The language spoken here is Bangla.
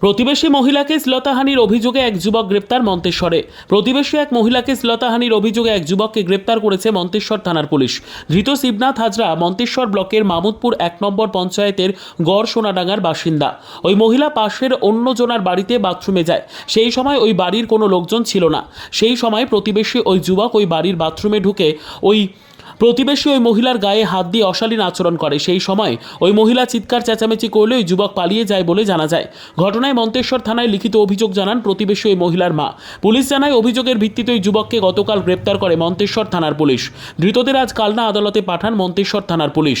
প্রতিবেশী মহিলাকে শ্লতাহানির অভিযোগে এক যুবক গ্রেপ্তার মন্তেশ্বরে। প্রতিবেশী এক মহিলাকে শ্লতাহানির অভিযোগে এক যুবককে গ্রেপ্তার করেছে মন্তেশ্বর থানার পুলিশ। ধৃত শিবনাথ হাজরা মন্তেশ্বর ব্লকের মামুদপুর এক নম্বর পঞ্চায়েতের গড় সোনাডাঙ্গার বাসিন্দা। ওই মহিলা পাশের অন্য জনার বাড়িতে বাথরুমে যায়। সেই সময় ওই বাড়ির কোনো লোকজন ছিল না। সেই সময় প্রতিবেশী ওই যুবক ওই বাড়ির বাথরুমে ঢুকে ওই প্রতিবেশী ওই মহিলার গায়ে হাত দিয়ে অশালীন আচরণ করে। সেই সময় ওই মহিলা চিৎকার, চেঁচামেচি করলে ওই যুবক পালিয়ে যায় বলে জানা যায়। ঘটনায় মন্তেশ্বর থানায় লিখিত অভিযোগ জানান প্রতিবেশী ওই মহিলার মা। পুলিশ জানায় অভিযোগের ভিত্তিতে ওই যুবককে গতকাল গ্রেপ্তার করে মন্তেশ্বর থানার পুলিশ। ধৃতদের আজ কালনা আদালতে পাঠান মন্তেশ্বর থানার পুলিশ।